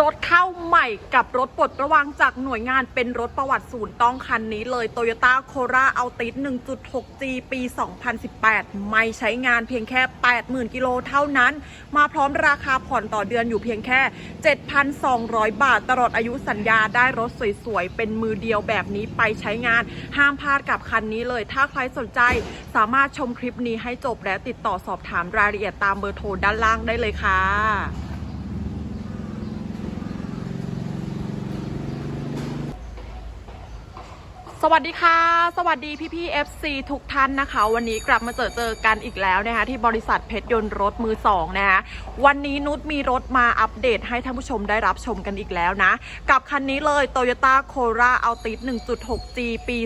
รถเข้าใหม่กับรถปลดระวางจากหน่วยงานเป็นรถประวัติศูนย์ต้องคันนี้เลย Toyota Corolla Altis 1.6G ปี 2018 ไม่ใช้งานเพียงแค่ 80,000 กิโลเท่านั้น มาพร้อมราคาผ่อนต่อเดือนอยู่เพียงแค่ 7,200 บาท ตลอดอายุสัญญาได้รถสวยๆ เป็นมือเดียวแบบนี้ไปใช้งาน ห้ามพลาดกับคันนี้เลย ถ้าใครสนใจสามารถชมคลิปนี้ให้จบและติดต่อสอบถามรายละเอียดตามเบอร์โทรด้านล่างได้เลยค่ะ สวัสดีค่ะ สวัสดีพี่พี่ FC ทุกท่านนะคะ วันนี้กลับมาเจอเจอกันอีกแล้วนะคะที่บริษัทเพชรยนต์รถมือสองนะคะวันนี้นุชมีรถมาอัปเดตให้ท่านผู้ชมได้รับชมกันอีกแล้วนะ กับคันนี้เลย Toyota Corolla Altis 1.6G ปี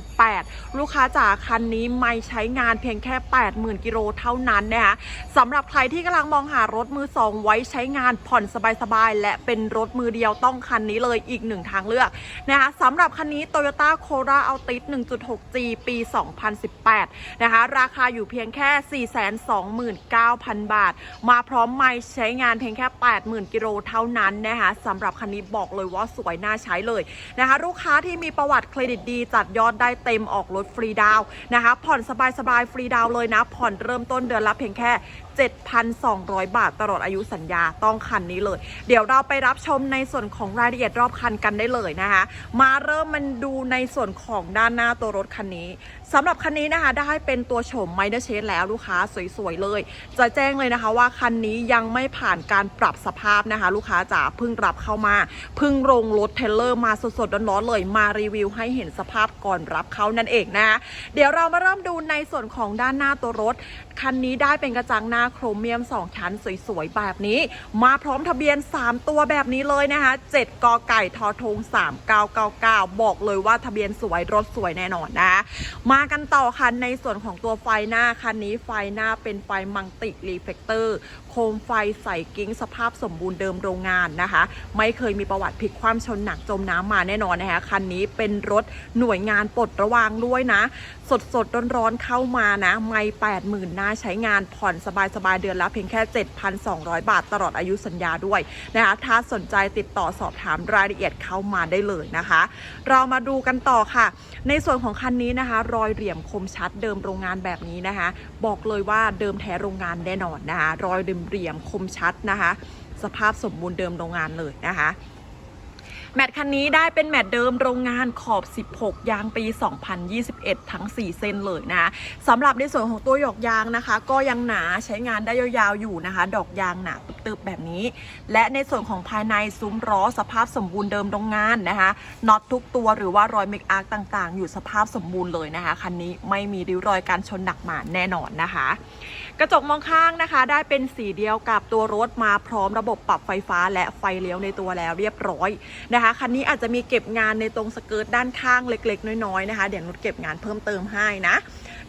2018 ลูกค้าจ๋าคันนี้ไม่ใช้งานเพียงแค่ 80,000 กิโลเท่านั้นนะคะสำหรับใครที่กำลังมองหารถมือสองไว้ใช้งานผ่อนสบายๆและเป็นรถมือเดียวต้องคันนี้เลยอีกหนึ่งทางเลือกนะคะสำหรับคันนี้ Toyota Corolla Altis 1.6G ปี 2018 นะคะ ราคาอยู่เพียงแค่ 429,000 บาท มาพร้อมไม่ใช้งานเพียงแค่ 80,000 กิโลเท่านั้นนะคะสำหรับคันนี้บอกเลยว่าสวยน่าใช้เลยนะคะ ลูกค้าที่มีประวัติเครดิตดี จัดยอดได้เต็มออกรถฟรีดาวนะคะ ผ่อนสบายๆ ฟรีดาวเลยนะ ผ่อนเริ่มต้นเดือนละเพียงแค่7,200 บาทตลอดอายุสัญญาต้องคันนี้เลย เดี๋ยวเราไปรับชมในส่วนของรายละเอียดรอบคันกันได้เลยนะคะ มาเริ่มมันดูในส่วนของด้านหน้าตัวรถคันนี้สำหรับคันนี้นะคะ ได้เป็นตัวโฉมไมเนอร์เชดแล้วลูกค้าสวยๆเลย จะแจ้งเลยนะคะว่าคันนี้ยังไม่ผ่านการปรับสภาพนะคะ ลูกค้าจ๋าเพิ่งรับเข้ามาเพิ่งลงรถเทเลอร์มาสดๆร้อนๆเลยมารีวิวให้เห็นสภาพก่อนรับเขานั่นเองนะ เดี๋ยวเรามาเริ่มดูในส่วนของด้านหน้าตัวรถ คันนี้ได้เป็นกระจังหน้าโครเมียม 2 ชั้นสวยๆ แบบนี้ มาพร้อมทะเบียน 3 ตัวแบบนี้เลยนะคะ 7กอไก่ทอทง 3999 บอกเลยว่าทะเบียนสวยรถสวยแน่นอนนะ มากันต่อคันในส่วนของตัวไฟหน้าคันนี้ไฟหน้าเป็นไฟมังติรีเฟกเตอร์โคมไฟใส่กิ้งสภาพสมบูรณ์เดิมโรงงานนะคะ ไม่เคยมีประวัติพลิกคว่ำชนหนักจมน้ำมาแน่นอนนะคะคันนี้เป็นรถหน่วยงานปลดระวางด้วยนะ สดสดๆร้อนๆเข้ามานะ ไม่แปดหมื่นน่าใช้งานผ่อนสบายๆเดือนละเพียงแค่ 7,200 บาทตลอดอายุสัญญาด้วยนะคะถ้าสนใจติดต่อสอบถามรายละเอียดเข้ามาได้เลยนะคะ เรามาดูกันต่อค่ะ ในส่วนของคันนี้นะคะ รอยเหลี่ยมคมชัดเดิมโรงงานแบบนี้นะคะ บอกเลยว่าเดิมแท้โรงงานแน่นอนนะคะรอยเหลี่ยมคมชัดนะคะ สภาพสมบูรณ์เดิมโรงงานเลยนะคะ แมตช์คันนี้ได้เป็นแมตช์เดิมโรงงานขอบ 16 ยางปี 2021 ทั้ง 4 เส้นเลยนะสำหรับในส่วนของตัวหยอกยางนะคะ ก็ยังหนาใช้งานได้ยาวๆอยู่นะคะ ดอกยางหนาตึบๆแบบนี้ และในส่วนของภายในซุ้มล้อสภาพสมบูรณ์เดิมโรงงานนะคะน็อตทุกตัวหรือว่ารอยเมกอาร์กต่างๆ อยู่สภาพสมบูรณ์เลยนะคะคันนี้ไม่มีริ้วรอยการชนหนักหมาแน่นอนนะคะ กระจกมองข้างนะคะ ได้เป็นสีเดียวกับตัวรถมาพร้อมระบบปรับไฟฟ้าและไฟเลี้ยวในตัวแล้วเรียบร้อยนะคะคันนี้อาจจะมีเก็บงานในตรงสเกิร์ตด้านข้างเล็ก ๆ น้อยๆนะคะ เดี๋ยวนุชเก็บงานเพิ่มเติมให้นะ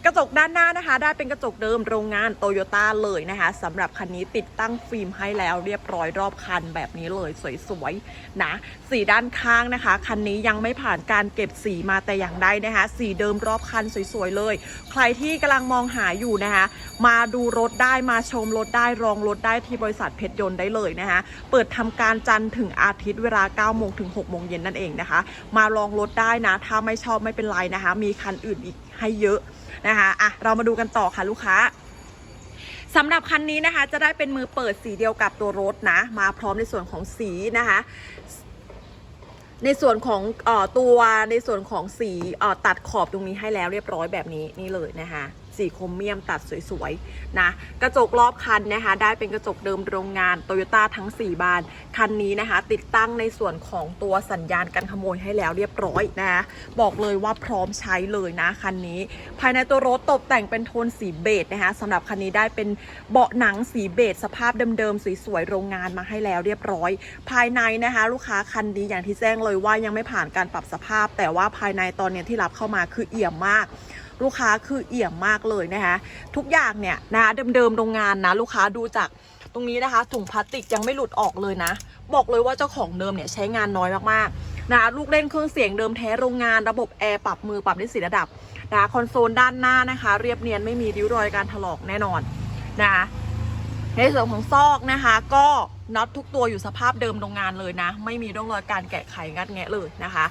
กระจกด้านหน้านะคะ ได้เป็นกระจกเดิมโรงงานโตโยต้าเลยนะคะสำหรับคันนี้ติดตั้งฟิล์มให้แล้วเรียบร้อยรอบคันแบบนี้เลยสวยๆนะสีด้านข้างนะคะ คันนี้ยังไม่ผ่านการเก็บสีมาแต่อย่างใดนะคะ สีเดิมรอบคันสวยๆเลย ใครที่กำลังมองหาอยู่นะคะ มาดูรถได้มาชมรถได้รองรถได้ที่บริษัทเพชรยนต์ได้เลยนะคะ เปิดทำการจันทร์ถึงอาทิตย์เวลา9โมงถึง6โมงเย็นนั่นเองนะคะ มาลองรถได้นะ ถ้าไม่ชอบไม่เป็นไรนะคะ มีคันอื่นอีกให้เยอะ นะคะอะเรามาดูกันต่อค่ะลูกค้าสำหรับคันนี้นะคะจะได้เป็นมือเปิดสีเดียวกับตัวรถนะ มาพร้อมในส่วนของสีนะคะในส่วนของออตัวในส่วนของสีเออตัดขอบตรงนี้ให้แล้วเรียบร้อยแบบนี้นี่เลยนะคะ สีโครเมียมตัดสวยๆนะกระจกรอบคันนะคะ ได้เป็นกระจกเดิมโรงงานโตโยต้าทั้ง 4 บาน คันนี้นะคะ ติดตั้งในส่วนของตัวสัญญาณกันขโมยให้แล้วเรียบร้อยนะคะบอกเลยว่าพร้อมใช้เลยนะคันนี้ ภายในตัวรถตกแต่งเป็นโทนสีเบจนะคะสำหรับคันนี้ได้เป็นเบาะหนังสีเบจสภาพเดิมๆสวยๆโรงงานมาให้แล้วเรียบร้อย ภายในนะคะ ลูกค้าคันนี้อย่างที่แจ้งเลยว่ายังไม่ผ่านการปรับสภาพ แต่ว่าภายในตอนนี้ที่รับเข้ามาคือเอี่ยมมาก ลูกค้าคือเอี่ยมมากเลยนะคะทุกอย่างเนี่ยนะเดิมๆโรงงานนะลูกค้าดูจากตรงนี้นะคะถุงพลาสติกยังไม่หลุดออกเลยนะ บอกเลยว่าเจ้าของเดิมเนี่ยใช้งานน้อยมากๆนะลูกเล่นเครื่องเสียงเดิมแท้โรงงานระบบแอร์ปรับมือปรับได้สีระดับนะคอนโซลด้านหน้านะคะ เรียบเนียนไม่มีริ้วรอยการถลอกแน่นอนนะคะในส่วนของซอกนะคะ ก็น็อตทุกตัวอยู่สภาพเดิมโรงงานเลยนะ ไม่มีร่องรอยการแกะไขงัดแงะเลยนะคะ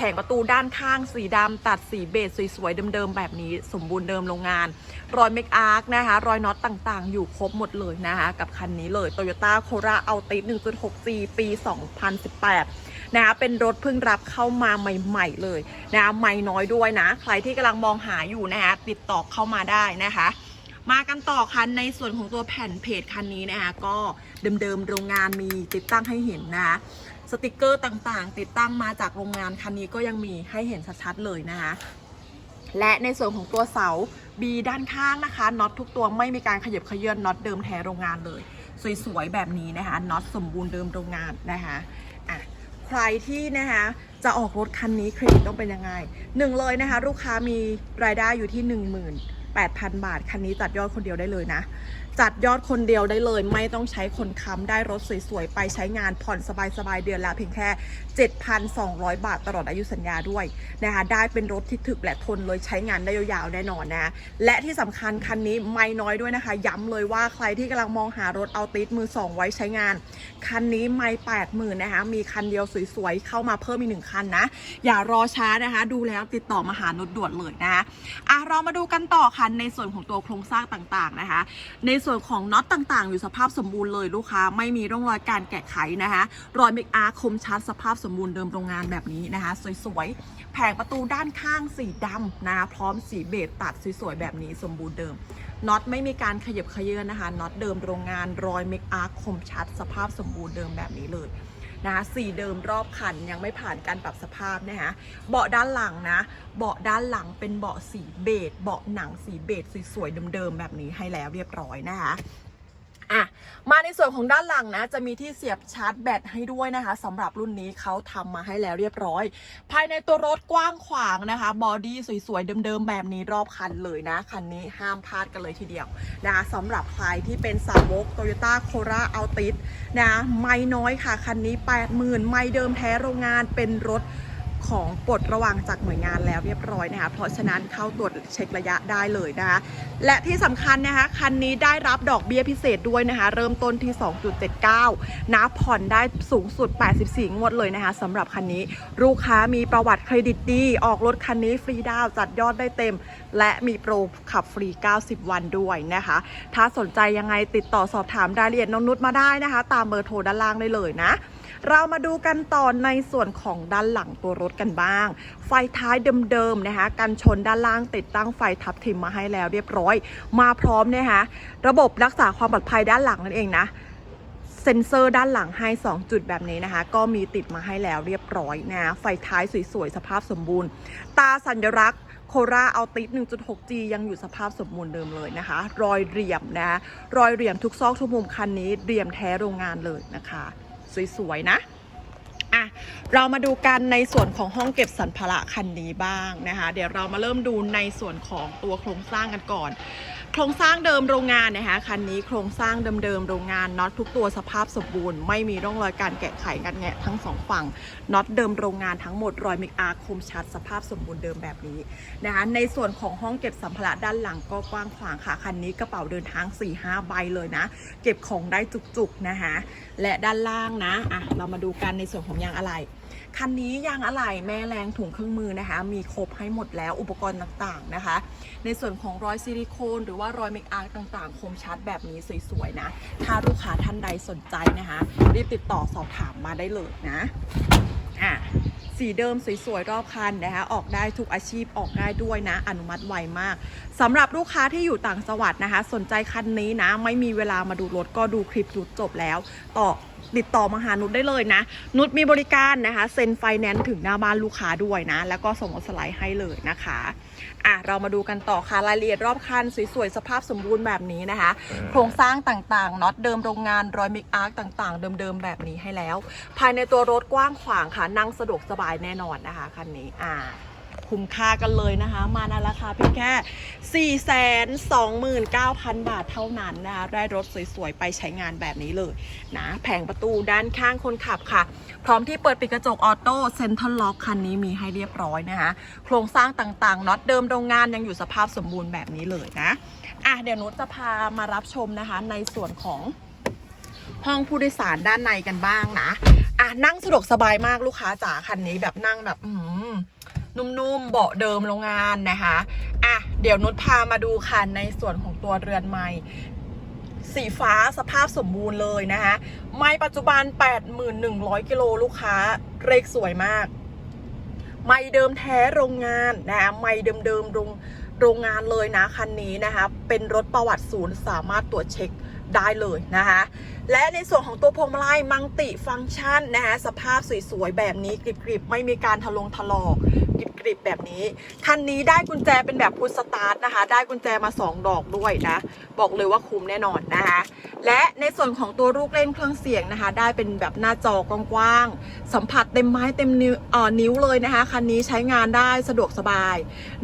แผงประตูด้านข้างสีดำตัดสีเบจสวยๆเดิมๆแบบนี้สมบูรณ์เดิมโรงงาน รอยเมคอาร์คนะคะ รอยน็อตต่างๆ อยู่ครบหมดเลยนะคะ กับคันนี้เลย Toyota Corolla Altis 1.6G ปี 2018 นะคะเป็นรถเพิ่งรับเข้ามาใหม่ๆเลยนะคะไม่น้อยด้วยนะ ใครที่กำลังมองหาอยู่นะคะติดต่อเข้ามาได้นะคะมากันต่อคันในส่วนของตัวแผ่นเพจคันนี้นะคะก็เดิมๆโรงงานมีติดตั้งให้เห็นนะคะ สติกเกอร์ต่างๆ ติดตั้งมาจากโรงงานคันนี้ก็ยังมีให้เห็นชัดๆเลยนะคะ และในส่วนของตัวเสา B ด้านข้างนะคะน็อตทุกตัวไม่มีการขยับเขยื้อนน็อตเดิมแท้โรงงานเลย สวยๆแบบนี้นะคะน็อตสมบูรณ์เดิมโรงงานนะคะอะใครที่นะคะจะออกรถคันนี้เครดิตต้องเป็นยังไงหนึ่งเลยนะคะ ลูกค้ามีรายได้อยู่ที่ 18,000 บาท คันนี้จัดยอดคนเดียวได้เลยนะ จัดยอดคนเดียวได้เลย ไม่ต้องใช้คนค้ำได้รถสวยๆ ไปใช้งานผ่อนสบายๆ เดือนละเพียงแค่ 7,200 บาทตลอดอายุสัญญาด้วยนะคะได้เป็นรถที่ถึกและทนเลยใช้งานได้ยาวๆ แน่นอนนะและที่สำคัญคันนี้ไม่น้อยด้วยนะคะ ย้ำเลยว่าใครที่กำลังมองหารถเอาติดมือสองไว้ใช้งาน คันนี้ไม่แปดหมื่นนะคะมีคันเดียวสวยๆ เข้ามาเพิ่มอีกหนึ่งคันนะ อย่ารอช้านะคะ ดูแล้วติดต่อมาหานดด่วนเลยนะคะอะเรามาดูกันต่อคันในส่วนของตัวโครงสร้างต่างๆนะคะ ในส่วนส่วนของน็อตต่างๆ อยู่สภาพสมบูรณ์เลยลูกค้า ไม่มีร่องรอยการแกะไขนะคะรอยเมกอาร์คมชัดสภาพสมบูรณ์เดิมโรงงานแบบนี้นะคะ สวยๆ แผงประตูด้านข้างสีดำนะคะพร้อมสีเบจตัดสวยๆแบบนี้สมบูรณ์เดิมน็อตไม่มีการขยับเขยื้อนนะคะน็อตเดิมโรงงานรอยเมกอาร์คมชัดสภาพสมบูรณ์เดิมแบบนี้เลย นะคะสีเดิมรอบคันยังไม่ผ่านการปรับสภาพนะคะเบาะด้านหลังนะเบาะด้านหลังเป็นเบาะสีเบจเบาะหนังสีเบจสวยๆเดิมๆแบบนี้ให้แล้วเรียบร้อยนะคะ อะมาในส่วนของด้านหลังนะ จะมีที่เสียบชาร์จแบตให้ด้วยนะคะสำหรับรุ่นนี้เขาทำมาให้แล้วเรียบร้อย ภายในตัวรถกว้างขวางนะคะบอดี้สวยๆ เดิมๆ แบบนี้รอบคันเลยนะ คันนี้ห้ามพลาดกันเลยทีเดียวนะคะสำหรับใครที่เป็นสาวก Toyota c o r a Altis นะ ไม่น้อยค่ะ คันนี้ 80,000 ไม่เดิมแท้โรงงานเป็นรถ ของปลดระวังจากหน่วยงานแล้วเรียบร้อยนะคะเพราะฉะนั้นเข้าตรวจเช็คระยะได้เลยนะคะและที่สำคัญนะคะคันนี้ได้รับดอกเบี้ยพิเศษด้วยนะคะเริ่มต้นที่ 2.79นะผ่อนได้สูงสุด 84 งวดเลยนะคะสำหรับคันนี้ลูกค้ามีประวัติเครดิตดี ออกรถคันนี้ฟรีดาวจัดยอดได้เต็ม และมีโปรขับฟรี 90 วันด้วยนะคะ ถ้าสนใจยังไงติดต่อสอบถามรายละเอียดน้องนุชมาได้นะคะ ตามเบอร์โทรด้านล่างได้เลยนะ เรามาดูกันต่อในส่วนของด้านหลังตัวรถกันบ้าง ไฟท้ายเดิมๆนะคะกันชนด้านล่างติดตั้งไฟทับทิมมาให้แล้วเรียบร้อย มาพร้อมนะคะระบบรักษาความปลอดภัยด้านหลังนั่นเองนะเซ็นเซอร์ด้านหลังให้ 2 จุดแบบนี้นะคะ ก็มีติดมาให้แล้วเรียบร้อยนะไฟท้ายสวยๆ สภาพสมบูรณ์ ตาสัญลักษณ์โคราเอาติส 1.6G ยังอยู่สภาพสมบูรณ์เดิมเลยนะคะ รอยเหลี่ยมนะรอยเหลี่ยมทุกซอกทุกมุมคันนี้เหลี่ยมแท้โรงงานเลยนะคะ สวยๆนะอะเรามาดูกันในส่วนของห้องเก็บสัมภาระคันนี้บ้างนะคะ เดี๋ยวเรามาเริ่มดูในส่วนของตัวโครงสร้างกันก่อน โครงสร้างเดิมโรงงานนะคะคันนี้โครงสร้างเดิมๆโรงงานน็อตทุกตัวสภาพสมบูรณ์ไม่มีร่องรอยการแกะไขกันแงะทั้งสองฝั่งน็อตเดิมโรงงานทั้งหมดรอยมิกอาร์คมชัดสภาพสมบูรณ์เดิมแบบนี้นะคะในส่วนของห้องเก็บสัมภาระด้านหลังก็กว้างขวางค่ะคันนี้กระเป๋าเดินทาง 4-5 ใบเลยนะ เก็บของได้จุกๆนะคะและด้านล่างนะอะเรามาดูกันในส่วนของยางอะไหล่ คันนี้ยางอะไหล่แม่แรงถุงเครื่องมือนะคะ มีครบให้หมดแล้วอุปกรณ์ต่างๆนะคะ ในส่วนของรอยซิลิโคนหรือว่ารอยเมคอาร์ต่างๆ คมชัดแบบนี้สวยๆนะ ถ้าลูกค้าท่านใดสนใจนะคะ รีบติดต่อสอบถามมาได้เลยนะอะสีเดิมสวยๆรอบคันนะคะออกได้ทุกอาชีพออกง่ายด้วยนะ อนุมัติไวมากสำหรับลูกค้าที่อยู่ต่างจังหวัดนะคะ สนใจคันนี้นะ ไม่มีเวลามาดูรถก็ดูคลิปนุชจบแล้ว ต่อติดต่อมาหานุชได้เลยนะ นุชมีบริการนะคะเซ็นไฟแนนซ์ถึงหน้าบ้านลูกค้าด้วยนะ แล้วก็ส่งรถสไลด์ให้เลยนะคะอะเรามาดูกันต่อค่ะรายละเอียดรอบคันสวยๆ สภาพสมบูรณ์แบบนี้นะคะ โครงสร้างต่างๆน็อตเดิมโรงงานรอยมิกอาร์คต่างๆ เดิมๆ แบบนี้ให้แล้ว ภายในตัวรถกว้างขวางค่ะนั่งสะดวกสบายแน่นอนนะคะคันนี้อ่า คุ้มค่ากันเลยนะคะ มาในราคาเพียงแค่ 4 2 9 0 0 0 บาทเท่านั้นนะคะ ได้รถสวยๆ ไปใช้งานแบบนี้เลยนะ แผงประตูด้านข้างคนขับค่ะ พร้อมที่เปิดปิดกระจกออโต้เซ็นทรัลล็อกคันนี้มีให้เรียบร้อยนะคะ โครงสร้างต่างๆน็อตเดิมโรงงานยังอยู่สภาพสมบูรณ์แบบนี้เลยนะอะเดี๋ยวนุชจะพามารับชมนะคะ ในส่วนของห้องผู้โดยสารด้านในกันบ้างนะ อะนั่งสะดวกสบายมากลูกค้าจ๋าคันนี้แบบนั่งแบบ อืม นุ่มๆเบาะเดิมโรงงานนะคะอะเดี๋ยวนุชพามาดูค่ะในส่วนของตัวเรือนไม้สีฟ้าสภาพสมบูรณ์เลยนะคะไม้ปัจจุบัน 8,100 กิโลลูกค้าเลขสวยมาก ไม้เดิมแท้โรงงานนะคะไม้เดิมๆโรงโรงงานเลยนะคันนี้นะคะ เป็นรถประวัติศูนย์สามารถตรวจเช็คได้เลยนะคะ และในส่วนของตัวพวงมาลัยมังติฟังก์ชันนะคะสภาพสวยๆ แบบนี้กริบๆ ไม่มีการทะลงทะลอก กริบๆแบบนี้ คันนี้ได้กุญแจเป็นแบบพุทสตาร์ทนะคะ ได้กุญแจมา 2 ดอกด้วยนะ บอกเลยว่าคุ้มแน่นอนนะคะ และในส่วนของตัวลูกเล่นเครื่องเสียงนะคะ ได้เป็นแบบหน้าจอกว้างๆ สัมผัสเต็มไม้เต็มนิ้วออนิ้วเลยนะคะ คันนี้ใช้งานได้สะดวกสบาย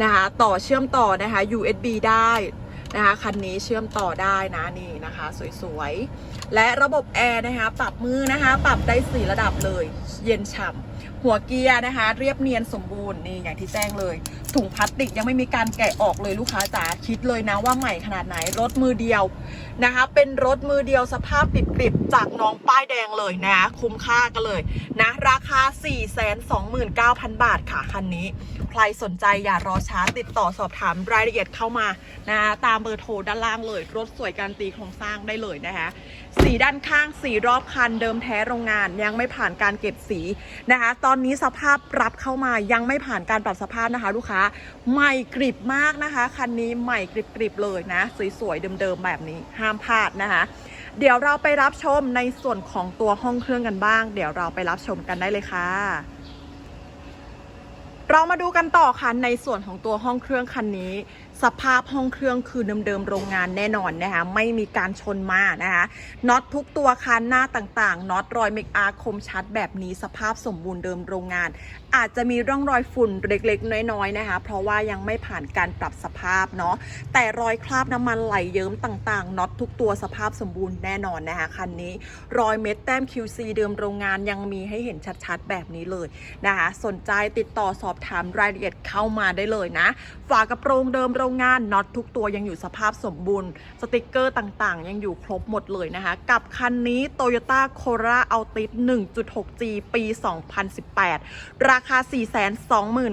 นะคะ ต่อเชื่อมต่อนะคะ USB ได้นะคะคันนี้เชื่อมต่อได้นะนี่นะคะ สวยๆ และระบบแอร์นะคะ ปรับมือนะคะ ปรับได้สี่ระดับเลย เย็นฉ่ำ หัวเกียร์นะคะ เรียบเนียนสมบูรณ์นี่อย่างที่แจ้งเลย ถุงพลาสติกยังไม่มีการแกะออกเลยลูกค้าจ๋าคิดเลยนะว่าใหม่ขนาดไหนรถมือเดียวนะคะ เป็นรถมือเดียวสภาพปิดๆจากน้องป้ายแดงเลยนะ คุ้มค่ากันเลยนะ ราคา 429,000 บาทค่ะคันนี้ ใครสนใจอย่ารอช้าติดต่อสอบถามรายละเอียดเข้ามานะตามเบอร์โทรด้านล่างเลย รถสวยการตีโครงสร้างได้เลยนะคะสีด้านข้างสีรอบคันเดิมแท้โรงงาน ยังไม่ผ่านการเก็บสีนะคะ ตอนนี้สภาพรับเข้ามายังไม่ผ่านการปรับสภาพนะคะ ลูกค้าใหม่กริบมากนะคะ คันนี้ใหม่กริบๆเลยนะ สวยๆเดิมๆแบบนี้ห้ามพลาดนะคะ เดี๋ยวเราไปรับชมในส่วนของตัวห้องเครื่องกันบ้าง เดี๋ยวเราไปรับชมกันได้เลยค่ะ เรามาดูกันต่อค่ะในส่วนของตัวห้องเครื่องคันนี้ สภาพห้องเครื่องคือเดิมๆโรงงานแน่นอนนะคะไม่มีการชนมานะคะน็อตทุกตัวคันหน้าต่างๆน็อตรอยเมกอาคมชัดแบบนี้สภาพสมบูรณ์เดิมโรงงาน อาจจะมีร่องรอยฝุ่นเล็กๆ น้อยๆนะคะ เพราะว่ายังไม่ผ่านการปรับสภาพเนาะแต่รอยคราบน้ำมันไหลเยิ้มต่างๆน็อตทุกตัวสภาพสมบูรณ์แน่นอนนะคะคันนี้ รอยเม็ดแต้ม QC เดิมโรงงานยังมีให้เห็นชัดๆ แบบนี้เลยนะคะสนใจติดต่อสอบถามรายละเอียดเข้ามาได้เลยนะ ฝากระโปรงเดิมโรงงานน็อตทุกตัวยังอยู่สภาพสมบูรณ์ สติกเกอร์ต่างๆ ยังอยู่ครบหมดเลยนะคะ กับคันนี้ Toyota Corolla Altis 1.6G ปี 2018 ราคา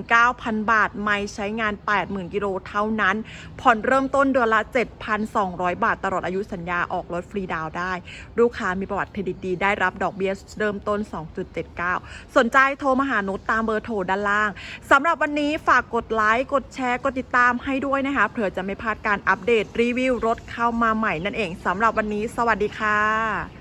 429,000 บาท ไม่ใช้งาน 80,000 กิโลเท่านั้น ผ่อนเริ่มต้นเดือนละ 7,200 บาท ตลอดอายุสัญญาออกรถฟรีดาวได้ ลูกค้ามีประวัติเครดิตดีได้รับดอกเบี้ยเริ่มต้น 2.79 สนใจโทรมาหานุชตามเบอร์โทรด้านล่างสำหรับวันนี้ฝากกดไลค์กดแชร์กดติดตามให้ด้วยนะคะเผื่อจะไม่พลาดการอัปเดตรีวิวรถเข้ามาใหม่นั่นเองสำหรับวันนี้ สวัสดีค่ะ